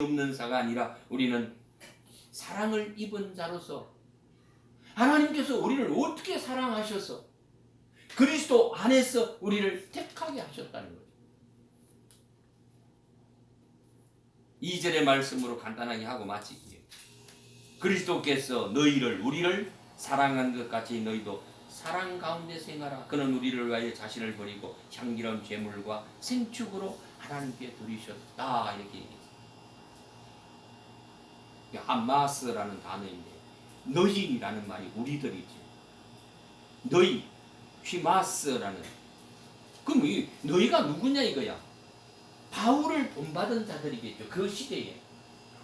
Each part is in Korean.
없는 자가 아니라 우리는 사랑을 입은 자로서 하나님께서 우리를 어떻게 사랑하셔서 그리스도 안에서 우리를 택하게 하셨다는 거죠. 2절의 말씀으로 간단하게 하고 마치기에 그리스도께서 너희를 우리를 사랑한 것 같이 너희도 사랑 가운데 생하라 그는 우리를 위하여 자신을 버리고 향기로운 제물과 생축으로 하나님께 드리셨다 이렇게. 하마스라는 단어인데 너희라는 말이 우리들이지. 너희 휘마스라는. 그럼 이 너희가 누구냐 이거야? 바울을 본받은 자들이겠죠 그 시대에.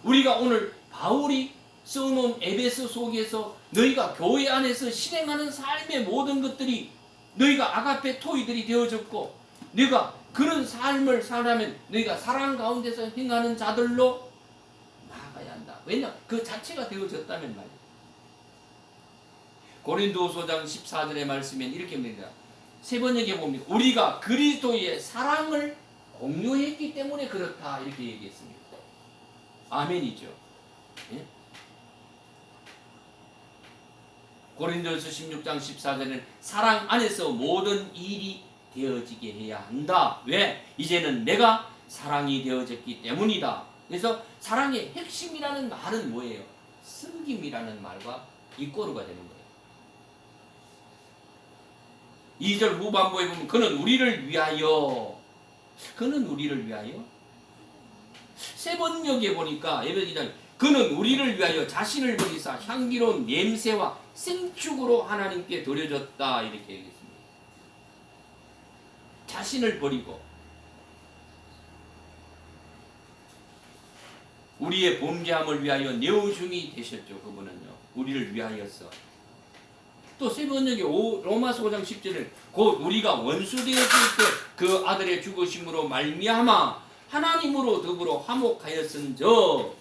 우리가 오늘 바울이 써놓은 에베소 속에서 너희가 교회 안에서 실행하는 삶의 모든 것들이 너희가 아가페 토이들이 되어졌고 네가 그런 삶을 살아면 너희가 사랑 가운데서 행하는 자들로. 왜냐? 그 자체가 되어졌다면 말이야. 고린도서장 14절의 말씀엔 이렇게 합니다. 세 번역에 보면 우리가 그리스도의 사랑을 공유했기 때문에 그렇다 이렇게 얘기했습니다. 아멘이죠. 예? 고린도서 16장 14절에는 사랑 안에서 모든 일이 되어지게 해야 한다. 왜? 이제는 내가 사랑이 되어졌기 때문이다. 그래서 사랑의 핵심이라는 말은 뭐예요? 섬김이라는 말과 이꼬르가 되는 거예요. 2절 후반부에 보면 그는 우리를 위하여 그는 우리를 위하여 세 번역에 보니까 예배 기장 그는 우리를 위하여 자신을 버리사 향기로운 냄새와 생축으로 하나님께 드려졌다 이렇게 얘기했습니다. 자신을 버리고 우리의 범죄함을 위하여 내오줌이 되셨죠. 그분은요. 우리를 위하여서. 또세 번역에 오- 로마서 5장 10절에 곧 우리가 원수 되었을 때 그 아들의 죽으심으로 말미암아 하나님으로 더불어 화목하였은저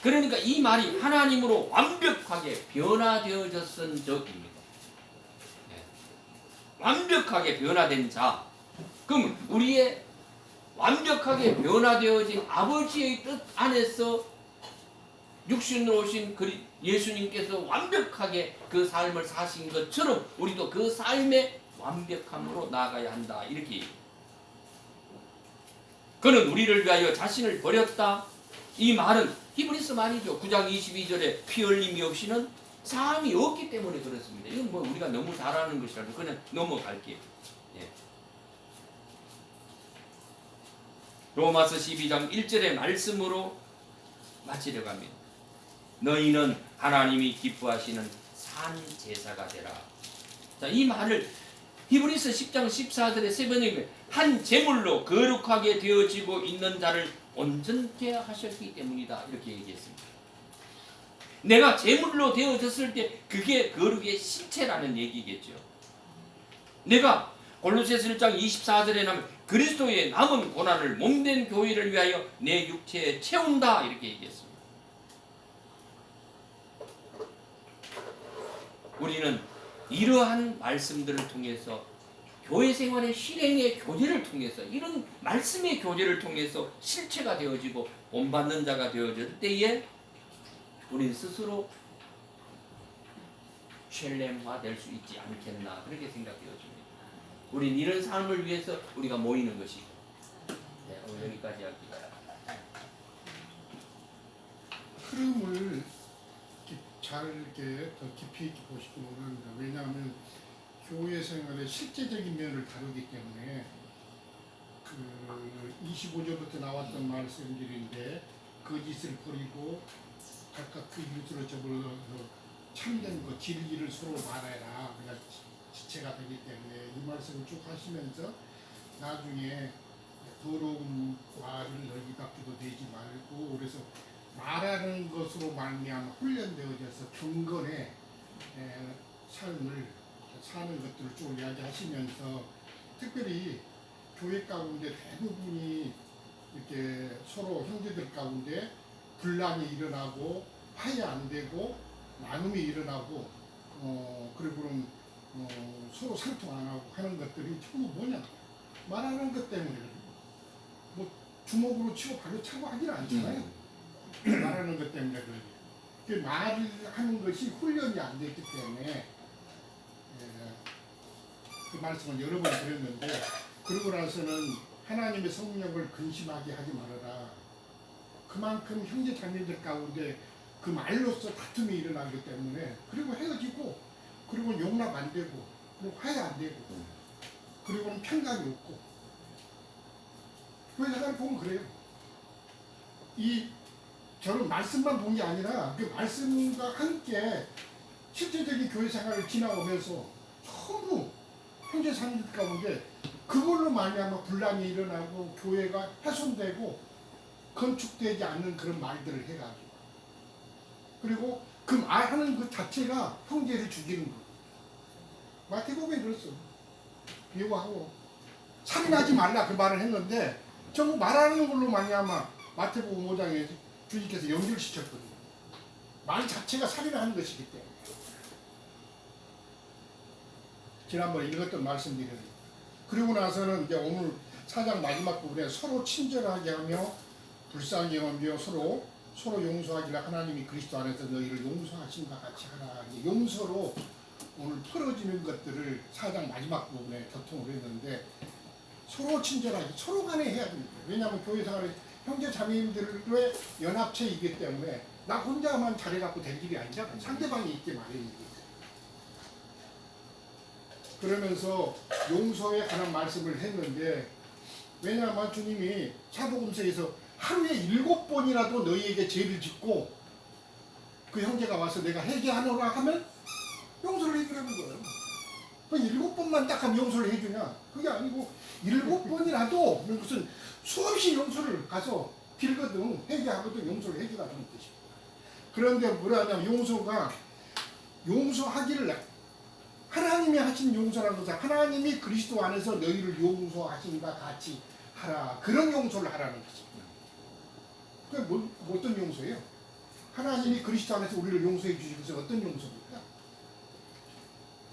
그러니까 이 말이 하나님으로 완벽하게 변화되어졌은 적입니다. 네. 완벽하게 변화된 자. 그럼 우리의 완벽하게 변화되어진 아버지의 뜻 안에서 육신으로 오신 그리 예수님께서 완벽하게 그 삶을 사신 것처럼 우리도 그 삶의 완벽함으로 나아가야 한다. 이렇게. 그는 우리를 위하여 자신을 버렸다. 이 말은 히브리스 말이죠. 9장 22절에 피 흘림이 없이는 삶이 없기 때문에 그렇습니다. 이건 뭐 우리가 너무 잘 아는 것이라서 그냥 넘어갈게요. 예. 로마서 12장 1절의 말씀으로 마치려고 합니다. 너희는 하나님이 기뻐하시는 산 제사가 되라. 자, 이 말을 히브리서 10장 14절의 세 번역에 한 제물로 거룩하게 되어지고 있는 자를 온전케 하셨기 때문이다. 이렇게 얘기했습니다. 내가 제물로 되어졌을 때 그게 거룩의 실체라는 얘기겠죠. 내가 골로새서 1장 24절에 나면 그리스도의 남은 고난을 몸된 교회를 위하여 내 육체에 채운다 이렇게 얘기했습니다. 우리는 이러한 말씀들을 통해서 교회 생활의 실행의 교제를 통해서 이런 말씀의 교제를 통해서 실체가 되어지고 본받는 자가 되어질 때에 우리 스스로 쉘렘화 될 수 있지 않겠나 그렇게 생각되어집니다. 우린 이런 삶을 위해서 우리가 모이는 것이고 네, 오늘 여기까지 할게요. 흐름을 잘 이렇게 더 깊이 있게 보시기 원합니다. 왜냐하면 교회 생활의 실제적인 면을 다루기 때문에 그 25절부터 나왔던 말씀들인데 거짓을 버리고 각각 그 이웃으로 저불러 참된 것 진리를 서로 말해라. 그냥 지체가 되기 때문에 이 말씀을 쭉 하시면서 나중에 더러운 말을 너희 갖고도 되지 말고 그래서 말하는 것으로 말미암아 훈련되어져서 경건의 에, 삶을 사는 것들을 쭉 이야기하시면서 특별히 교회 가운데 대부분이 이렇게 서로 형제들 가운데 분란이 일어나고 화해 안 되고 나눔이 일어나고 어 그리고 그럼 어, 서로 상통 안 하고 하는 것들이 전부 뭐냐 말하는 것 때문에. 뭐 주먹으로 치고 발로 차고 하지는 않잖아요. 말하는 것 때문에 그래요. 그 말을 하는 것이 훈련이 안 됐기 때문에 예, 그 말씀을 여러 번 드렸는데 그러고 나서는 하나님의 성령을 근심하게 하지 말아라. 그만큼 형제 자매들 가운데 그 말로서 다툼이 일어나기 때문에 그리고 헤어지고 그리고 용납 안 되고 그리고 화해 안 되고 그리고는 평강이 없고 교회 생활 보면 그래요. 이 저는 말씀만 본 게 아니라 그 말씀과 함께 실제적인 교회 생활을 지나오면서 전부 형제 자매들 가운데 그걸로 말미암아 분란이 일어나고 교회가 훼손되고 건축되지 않는 그런 말들을 해가지고 그리고 그 말하는 그 자체가 형제를 죽이는 거예요. 마태복음에 그랬어. 비유하고 살인하지 말라 그 말을 했는데 전부 말하는 걸로 말미암아 마태복음 5장에 주님께서 연결시켰거든요. 말 자체가 살인하는 것이기 때문에 지난번에 읽었던 말씀드려요. 그리고 나서는 이제 오늘 사장 마지막 부분에 서로 친절하게 하며 불쌍히 여기며 서로 서로 용서하기를 하나님이 그리스도 안에서 너희를 용서하신과 같이 하라. 용서로 오늘 풀어지는 것들을 사장 마지막 부분에 교통을 했는데 서로 친절하게 서로 간에 해야 됩니다. 왜냐하면 교회 생활에 형제 자매님들의 연합체이기 때문에 나 혼자만 잘해갖고 될 일이 아니라 상대방이 있게 마련이기 그러면서 용서에 관한 말씀을 했는데 왜냐하면 주님이 사도금서에서 하루에 일곱 번이라도 너희에게 죄를 짓고 그 형제가 와서 내가 회개하노라 하면 용서를 해주라는 거예요. 그 일곱 번만 딱 하면 용서를 해주냐? 그게 아니고 일곱 번이라도 무슨 수없이 용서를 가서 빌거든 회개하거든 용서를 해주라는 뜻입니다. 그런데 뭐라 하냐면 용서가 용서하기를 하나님이 하신 용서라는 것은 하나님이 그리스도 안에서 너희를 용서하신과 같이 하라 그런 용서를 하라는 것입니다. 그게 뭐, 뭐 어떤 용서예요? 하나님이 그리스도 안에서 우리를 용서해 것은 어떤 용서입니까?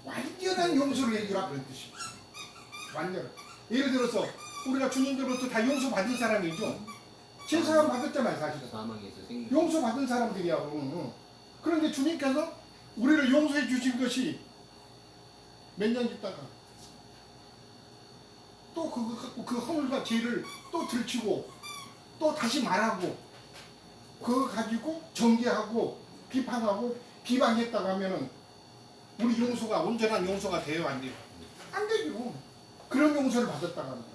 완전한 용서를 해주라 그런 뜻입니다. 완전. 예를 들어서 우리가 주님들로부터 다 용서 받은 사람이죠. 제사함 받았잖아요 사실은. 사망에서 생명. 용서 받은 사람들이야. 응. 그런데 주님께서 우리를 용서해 주신 것이 몇 년 있다가 또 그거 갖고 그 허물과 죄를 또 들키고 또 다시 말하고 그거 가지고 정죄하고 비판하고 비방했다고 하면은 우리 용서가 온전한 용서가 돼요 안 돼요? 안 되죠. 그런 용서를 받았다고 합니다.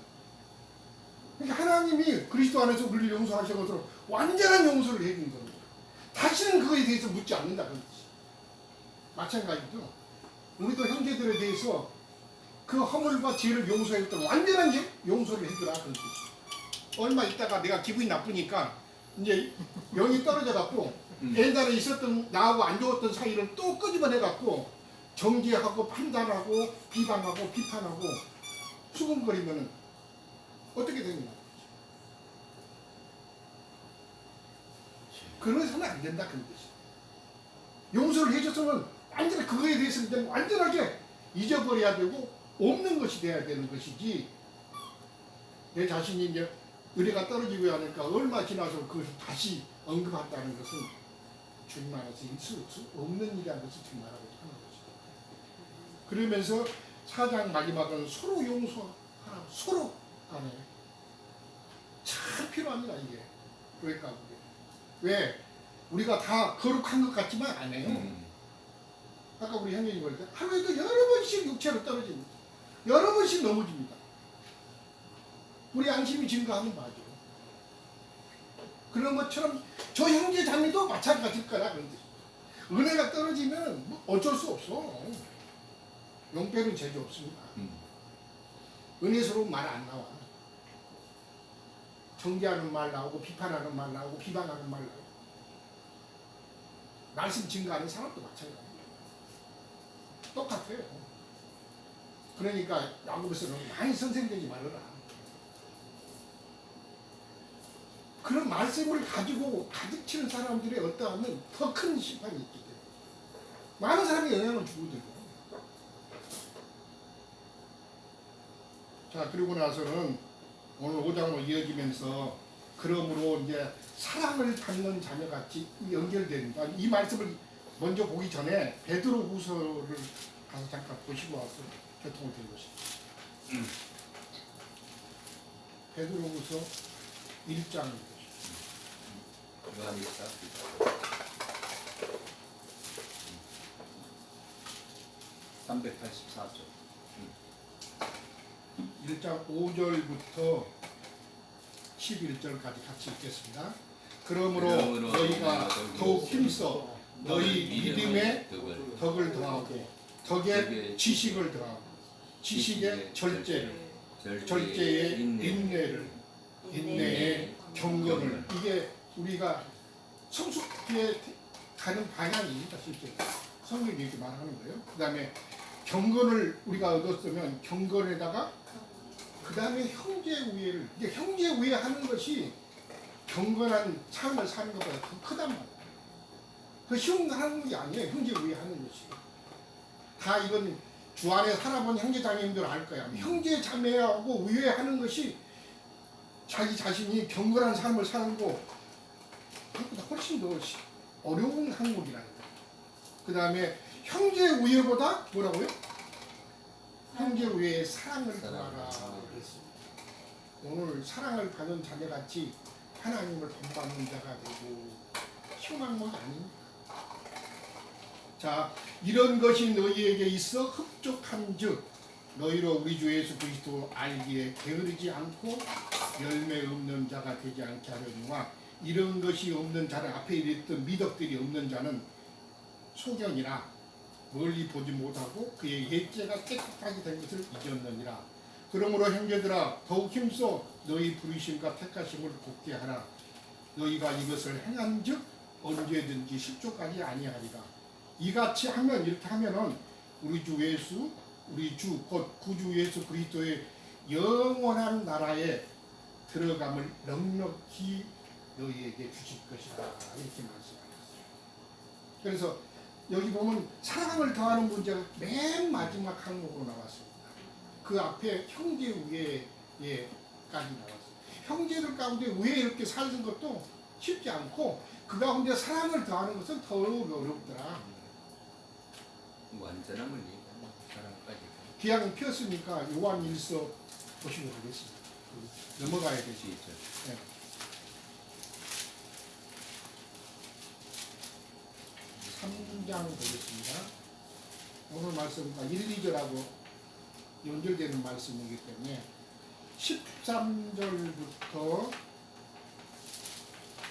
그러니까 하나님이 그리스도 안에서 우리를 용서하신 것으로 완전한 용서를 해준 겁니다. 다시는 그거에 대해서 묻지 않는다 그런 뜻이. 마찬가지죠. 우리도 형제들에 대해서 그 허물과 죄를 용서했던 완전한 예- 용서를 해주라 그런 뜻이. 얼마 있다가 내가 기분이 나쁘니까 이제 영이 떨어져 갖고 음. 옛날에 있었던 나하고 안 좋았던 사이를 또 끄집어내 갖고 정죄하고 판단하고 비방하고 비판하고 수군거리면은 어떻게 됩니까? 그러서는 안 된다 그런 뜻이. 용서를 해줬으면 완전히 그거에 대해서 이제 완전하게 잊어버려야 되고 없는 것이 돼야 되는 것이지 내 자신이 이제 의뢰가 떨어지고 하니까 얼마 지나서 그것을 다시 언급한다는 것은 주님 안에서 있을 수 없는 일이라는 것을 지금 말하고 하는 것이죠. 그러면서 사장 마지막은 서로 용서하라 서로 간에 참 필요합니다 이게 교회 가운데 왜 우리가 다 거룩한 것 같지만 안 해요. 음. 아까 우리 형님이 볼때 하루에도 여러 번씩 육체로 떨어집니다. 여러 번씩 넘어집니다. 우리 양심이 증가하면 맞아요. 그런 것처럼 저 형제 자매도 마찬가지일 거라 그런 뜻. 은혜가 떨어지면 뭐 어쩔 수 없어. 용빼는 죄도 없습니다. 음. 은혜스러운 말 안 나와. 정죄하는 말 나오고 비판하는 말 나오고 비방하는 말 나오고 말씀 증가하는 사람도 마찬가지예요. 똑같아요. 그러니까 야구에서는 많이 선생되지 말아라. 그런 말씀을 가지고 가득 치는 사람들의 어떠하면 더 큰 심판이 있기 때문에 많은 사람이 영향을 주거든요. 자 그리고 나서는 오늘 5장으로 이어지면서 그러므로 이제 사랑을 받는 자녀같이 연결됩니다. 이 말씀을 먼저 보기 전에 베드로 후서를 가서 잠깐 보시고 와서 교통을 드리고 싶습니다. 베드로 후서 1장 요한일서 384쪽 1장 5절부터 11절까지 같이 읽겠습니다. 그러므로 그러므로 너희가 더욱 힘써 너희 믿음의 덕을 더하고 덕에 지식을 더하고 지식에 절제를 절제에 인내를 인내에 경건을. 이게 우리가 성숙해 가는 방향입니다 실제로. 성경이 이렇게 말하는 거예요. 그 다음에 경건을 우리가 얻었으면 경건에다가 그 다음에 형제 우애를 이게 형제 우애 하는 것이 경건한 삶을 사는 것보다 더 크단 말이에요 그 쉬운 하는 게 아니에요 형제 우애 하는 것이 다 이건 주 안에 살아본 형제 자매님들 알 거야 형제 자매하고 우애하는 것이 자기 자신이 경건한 삶을 사는 거 그것보다 훨씬 더 시- 어려운 항목이라니까. 그 다음에 형제 우애보다 뭐라고요? 형제 우애의 사랑을 구하라. 그랬습니다. 오늘 사랑을 받은 자녀같이 하나님을 본받는 자가 되고 쉬운 항목이 아닙니다. 자 이런 것이 너희에게 있어 흡족한 즉 너희로 우리 주 예수 그리스도 알기에 게으르지 않고 열매 없는 자가 되지 않게 하려니와 이런 것이 없는 자는 앞에 이랬던 미덕들이 없는 자는 소견이라 멀리 보지 못하고 그의 예죄가 깨끗하게 된 것을 잊었느니라. 그러므로 형제들아 더욱 힘써 너희 부르심과 택하심을 곱게 하라. 너희가 이것을 행한즉 언제든지 십조까지 아니하리라. 이같이 하면 이렇게 하면은 우리 주 예수 우리 주 곧 구주 예수 그리스도의 영원한 나라에 들어감을 넉넉히 너희에게 주실 것이다 이렇게 말씀하셨어요. 그래서 여기 보면 사랑을 더하는 문제가 맨 마지막 항목으로 나왔습니다. 그 앞에 형제 우애에까지 나왔어요. 형제들 가운데 우애 이렇게 사는 것도 쉽지 않고 그 가운데 사랑을 더하는 것은 더욱 어렵더라. 완전함을 얘기하는 사랑까지 기왕 피었으니까 요한 일서 보시면 되겠습니다. 그 넘어가야 되지. 시절 네. 삼장 보겠습니다. 오늘 말씀과 1, 2절하고 연결되는 말씀이기 때문에 13절부터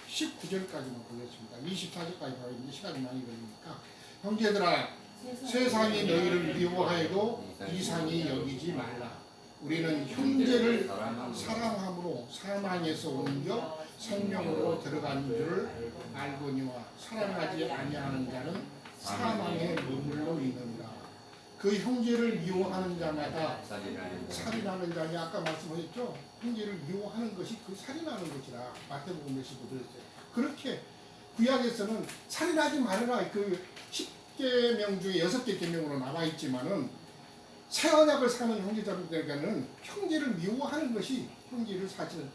19절까지만 보겠습니다. 24절까지 봐야 되는데 시간이 많이 걸리니까 형제들아 세상이 너희를 미워하여도 이상히 여기지 말라. 우리는 형제를 사랑함으로 사망에서 옮겨 생명으로 들어간 줄을 알거니와 사랑하지 아니하는 자는 사망에 머물러 있느니라. 그 형제를 미워하는 자마다 살인하는 자니 아까 말씀하셨죠? 형제를 미워하는 것이 그 살인하는 것이라 마태복음 에서도 그랬어요. 그렇게 구약에서는 살인하지 말아라 그 10계명 중에 6개 계명으로 나와 있지만은 새 언약을 사는 형제자매들에게는 형제를 미워하는 것이 형제를 사실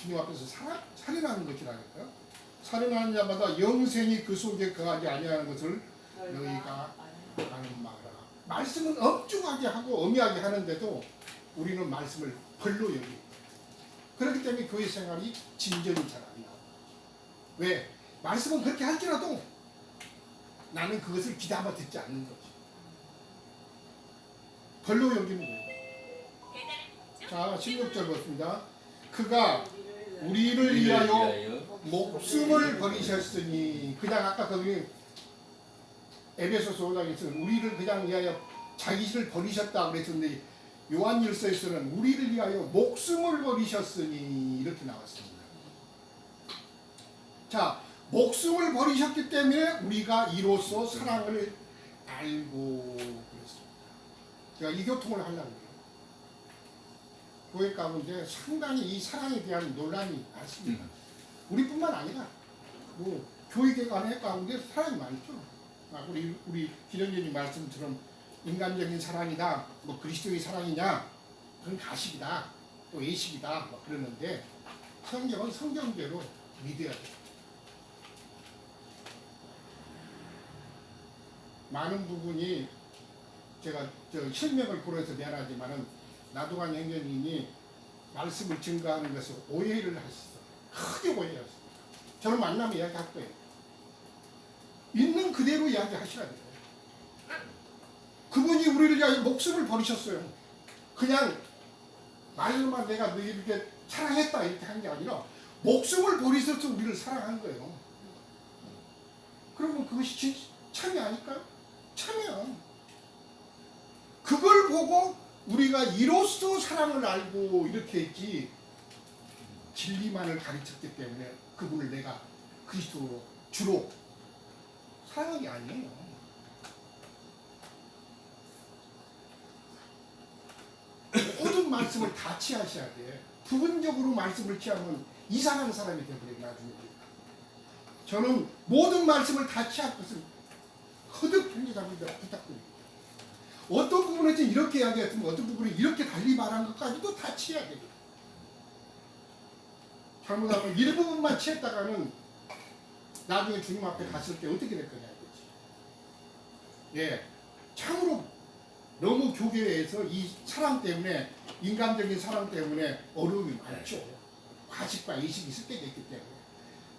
주님 앞에서 사, 살인하는 것이라니까요. 살인하는 자마다 영생이 그 속에 거하지 아니하는 것을 너희가 아는 마라. 말씀은 엄중하게 하고 엄하게 하는데도 우리는 말씀을 별로 여기. 그렇기 때문에 교회 생활이 진전이 잘 안 나와. 왜? 말씀은 그렇게 할지라도 나는 그것을 기다려 듣지 않는 거지. 별로 여기는 거예요. 자, 16절 보겠습니다. 그가 우리를 위하여 목숨을 버리셨으니 그냥 아까 거기 에베소서 5장에서는 우리를 그냥 위하여 자기를 버리셨다 그랬었는데 요한일서에서는 우리를 위하여 목숨을 버리셨으니 이렇게 나왔습니다. 자, 목숨을 버리셨기 때문에 우리가 이로써 사랑을 알고 그랬습니다. 제가 이 교통을 하려고 해요. 교회 가운데 상당히 이 사랑에 대한 논란이 많습니다. 우리뿐만 아니라 뭐 교육의 가운데 사랑이 많죠. 아, 우리 우리 기령님이 말씀처럼 인간적인 사랑이다, 뭐 그리스도의 사랑이냐, 그건 가식이다, 또 예식이다, 뭐 그러는데 성경은 성경대로 믿어야 돼. 많은 부분이 제가 저 실명을 고려해서 미안하지만은 나도관 행견님이 말씀을 증거하는 것을 오해를 하셨어. 크게 오해했어. 저는 만나면 이야기할 거예요. 있는 그대로 이야기하셔야 돼요. 그분이 우리를 위하여 목숨을 버리셨어요. 그냥 말로만 내가 너희를 이렇게 사랑했다 이렇게 한 게 아니라 목숨을 버리셔서 우리를 사랑한 거예요. 그러면 그것이 진 참이 아닐까요? 참이야. 그걸 보고 우리가 이로써 사랑을 알고 이렇게 했지 진리만을 가르쳤기 때문에 그분을 내가 그리스도로 주로 게 아니에요. 모든 말씀을 다 취하셔야 돼. 부분적으로 말씀을 취하면 이상한 사람이 되버려요 나중에. 저는 모든 말씀을 다 취할 것을 거듭 편지합니다 부탁드립니다. 어떤 부분에서 이렇게 이야기했으면 어떤 부분에 이렇게 달리 말한 것까지도 다 취해야 돼요. 잘못하면 일부분만 취했다가는 나중에 주님 앞에 갔을 때 어떻게 될 거냐 이거지. 예, 참으로 너무 교계에서 이 사랑 때문에 인간적인 사랑 때문에 어려움이 많죠. 과식과 이식이 섞여져 있기 때문에.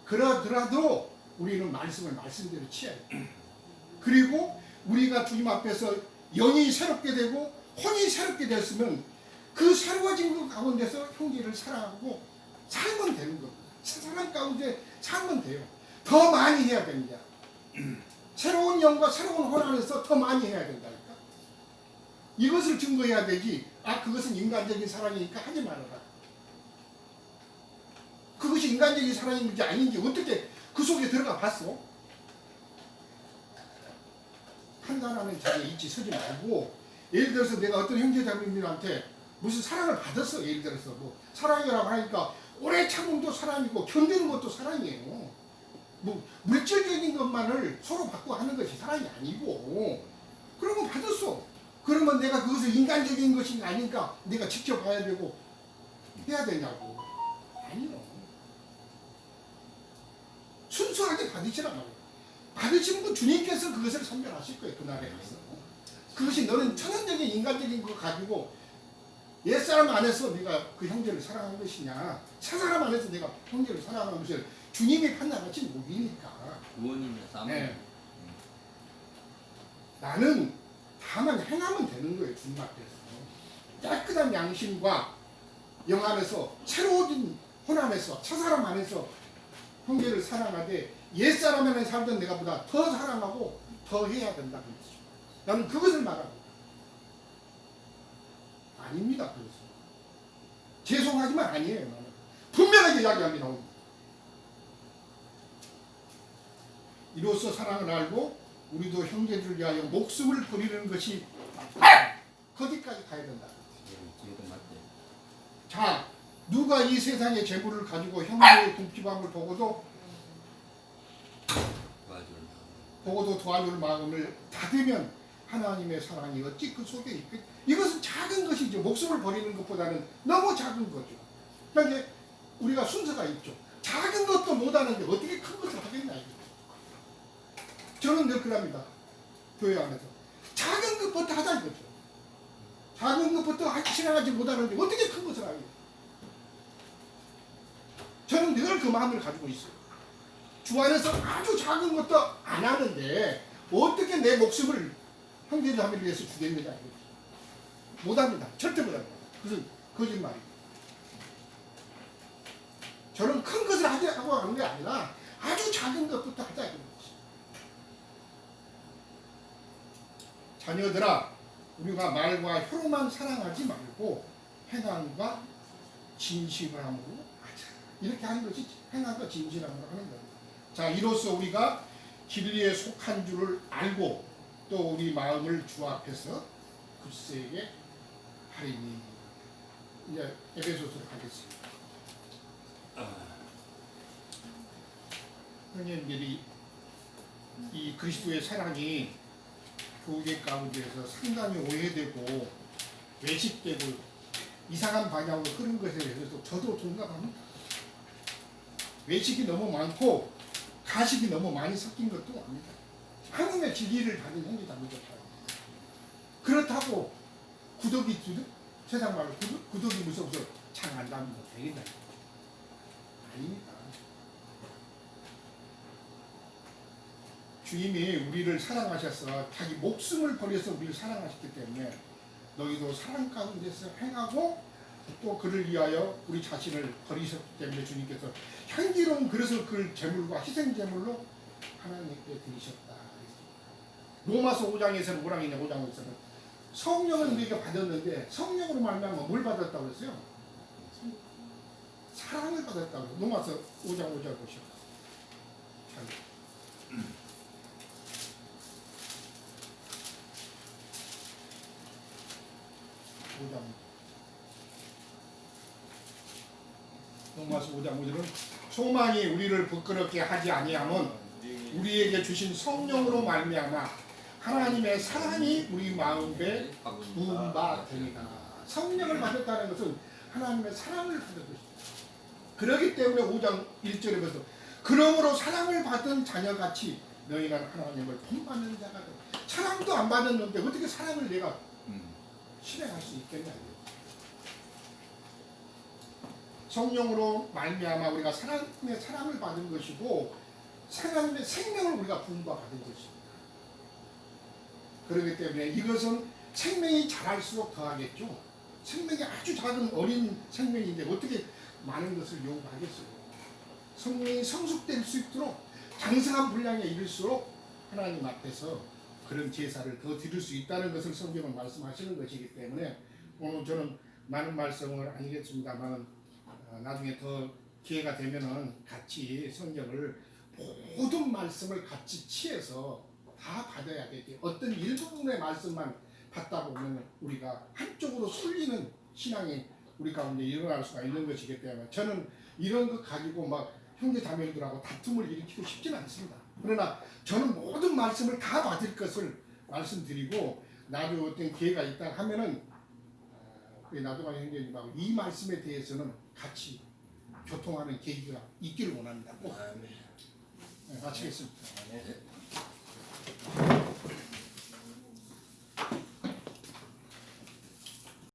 그러더라도 우리는 말씀을 말씀대로 취해야 돼요. 그리고 우리가 주님 앞에서 영이 새롭게 되고 혼이 새롭게 됐으면 그 새로워진 것 가운데서 형제를 사랑하고 살면 되는 겁니다. 사랑 가운데 살면 돼요. 더 많이 해야 됩니다. 새로운 영과 새로운 혼 안에서 더 많이 해야 된다니까. 이것을 증거해야 되지. 아 그것은 인간적인 사랑이니까 하지 말아라. 그것이 인간적인 사랑인지 아닌지 어떻게 그 속에 들어가 봤어? 판단하는 자리에 있지 서지 말고 예를 들어서 내가 어떤 형제자매님한테 무슨 사랑을 받았어 예를 들어서 뭐 사랑이라고 하니까 오래 참음도 사랑이고 견디는 것도 사랑이에요 뭐 물질적인 것만을 서로 받고 하는 것이 사랑이 아니고 그러면 받았어. 그러면 내가 그것을 인간적인 것이 아닌가 내가 지켜봐야 되고 해야 되냐고. 아니요. 순수하게 받으시라 말이에요. 받으시는 분 주님께서 그것을 선별하실 거예요 그날에. 가서 그것이 너는 천연적인 인간적인 거 가지고 옛사람 안에서 네가 그 형제를 사랑한 것이냐? 사사람 안에서 내가 형제를 사랑하는 것을 주님이 판단하지 못이니까. 구원이냐 싸움. 네. 나는 다만 행하면 되는 거예요 주님 앞에서. 깨끗한 양심과 영 안에서 새로워진 혼 안에서 첫사람 안에서 형제를 사랑하되 옛사람 안에 살던 내가 보다 더 사랑하고 더 해야 된다는 거죠. 나는 그것을 말하고 아닙니다 그것은 죄송하지만 아니에요 나는 분명하게 이야기합니다. 이로써 사랑을 알고 우리도 형제들을 위하여 목숨을 버리는 것이 거기까지 가야 된다. 자, 누가 이 세상의 재물을 가지고 형제의 궁핍함을 보고도. 보고도 도와줄 마음을 닫으면 하나님의 사랑이 어찌 그 속에 있겠? 이것은 작은 것이죠. 목숨을 버리는 것보다는 너무 작은 거죠. 그런데 우리가 순서가 있죠. 작은 것도 못하는데 어떻게 큰 것을 하겠나 이거. 저는 늘 그럽니다. 교회 안에서 작은 것부터 하자 이거죠. 작은 것부터 하- 실행하지 못하는데 어떻게 큰 것을 하겠냐. 저는 늘 그 마음을 가지고 있어요. 주 안에서 아주 작은 것도 안 하는데 어떻게 내 목숨을 형제자매를 위해서 주겠느냐 이거지. 못합니다. 절대 못합니다. 그것은 거짓말이에요. 저는 큰 것을 하자고 하는 게 아니라 아주 작은 것부터 하자 이거지. 자녀들아 우리가 말과 혀로만 사랑하지 말고 행함과 진실함으로 하자. 이렇게 하는 것이 행함과 진실함으로 하는 거예요. 자, 이로써 우리가 진리에 속한 줄을 알고 또 우리 마음을 주 앞에서 그리스도에게 하리니 이제 에베소서로 가겠습니다. 형님들이 이 그리스도의 사랑이 교계 가운데에서 상당히 오해되고 외식되고 이상한 방향으로 흐른 것에 대해서 저도 동감합니다. 외식이 너무 많고 가식이 너무 많이 섞인 것도 아니다. 하나님의 진리를 받은 형제 자매들다. 그렇다고 구덕이 두덕 세상 말로 구덕, 구덕이 무서워서 창안 담으면 되겠다. 아닙니다. 주님이 우리를 사랑하셔서 자기 목숨을 버려서 우리를 사랑하셨기 때문에 너희도 사랑 가운데서 행하고 또 그를 위하여 우리 자신을 버리셨기 때문에 주님께서 향기로운 그릇을 그 제물과 희생 제물로 하나님께 드리셨다. 로마서 5장에서는 뭐라고 했냐 5장에서는 성령을 우리가 받았는데 성령으로 말미암아 뭘 받았다고 했어요? 사랑을 받았다고 로마서 5장 5절 보시오. 잘. 5장 로마서 5장 5절은 소망이 우리를 부끄럽게 하지 아니하면 우리에게 주신 성령으로 말미암아 하나님의 사랑이 우리 마음에 부은 바 되니라 성령을 받았다는 것은 하나님의 사랑을 받은 것이다 그렇기 때문에 5장 1절에 보서 그러므로 사랑을 받은 자녀같이 너희는 하나님을 본받는 자가 되 사랑도 안 받았는데 어떻게 사랑을 내가 음. 실행할 수 있겠냐 성령으로 말미암아 우리가 하나님의 사랑을 받은 것이고 하나님의 생명을 우리가 부음과 받은 것입니다. 그렇기 때문에 이것은 생명이 자랄수록 더하겠죠. 생명이 아주 작은 어린 생명인데 어떻게 많은 것을 요구하겠어요. 성령이 성숙될 수 있도록 장성한 분량에 이를수록 하나님 앞에서 그런 제사를 더 드릴 수 있다는 것을 성경은 말씀하시는 것이기 때문에 오늘 저는 많은 말씀을 아니겠습니다만 어, 나중에 더 기회가 되면은 같이 성경을 모든 말씀을 같이 취해서 다 받아야 되지 어떤 일부분의 말씀만 받다 보면 우리가 한쪽으로 쏠리는 신앙이 우리 가운데 일어날 수가 있는 것이기 때문에 저는 이런 것 가지고 막 형제 자매들하고 다툼을 일으키고 싶지는 않습니다. 그러나 저는 모든 말씀을 다 받을 것을 말씀드리고 나중에 어떤 기회가 있다 하면은 어, 나도가 형제님하고 이 말씀에 대해서는 같이 교통하는 계기가 있기를 원합니다. 꼭 네, 네, 마치겠습니다. 아, 네.